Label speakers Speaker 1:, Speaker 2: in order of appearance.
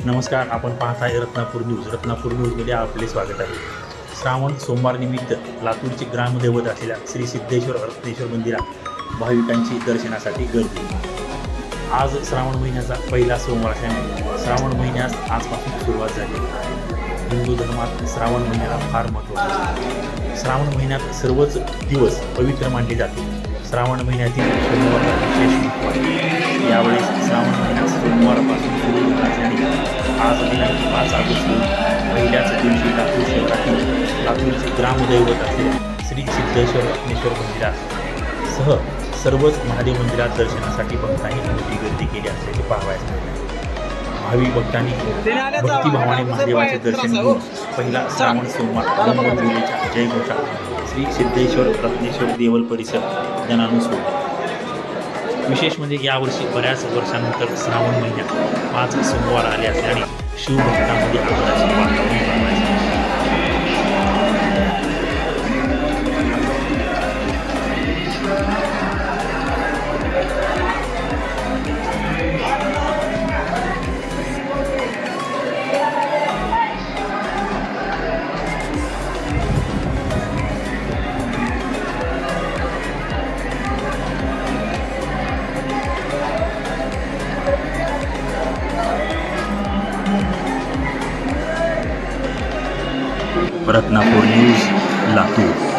Speaker 1: नमस्कार आपण पाहताय रत्नापूर न्यूज. रत्नापूर न्यूजमध्ये आपले स्वागत आहे. श्रावण सोमवार निमित्त लातूरचे ग्रामदैवत असलेल्या श्री सिद्धेश्वर रत्नेश्वर मंदिरात भाविकांची दर्शनासाठी गर्दी. आज श्रावण महिन्याचा पहिला सोमवार असल्याने श्रावण महिन्यास आजपासून सुरुवात झाली. हिंदू धर्मात श्रावण महिन्याला फार महत्त्व आहे. श्रावण महिन्यात सर्वच दिवस पवित्र मानले जाते श्रावण महिन्यातील सोमवार विशेष महत्त्व आहे. यावेळेस आज दिनांक पाच ऑगस्ट पहिल्याच दिवशी लातूर शहरातील लातूरचे ग्रामदैवत असलेल्या श्री सिद्धेश्वर रत्नेश्वर मंदिरात सह सर्वच महादेव मंदिरात दर्शनासाठी भक्तांनी मोठी गर्दी केली असल्याचे पाहावयास मिळते भावी भक्तांनी भक्तिभावाने महादेवाचे दर्शन घेऊन पहिला श्रावण सोमवार ब्रह्मदेवीच्या जयघोषा श्री सिद्धेश्वर रत्नेश्वर देवल परिसर जनानू सोडला विशेष म्हणजे यावर्षी बऱ्याच वर्षानंतर श्रावण महिन्यात पाच सोमवार आले असल्याने 是入的你们当初的情况 रत्नापूर न्यूज लातूर.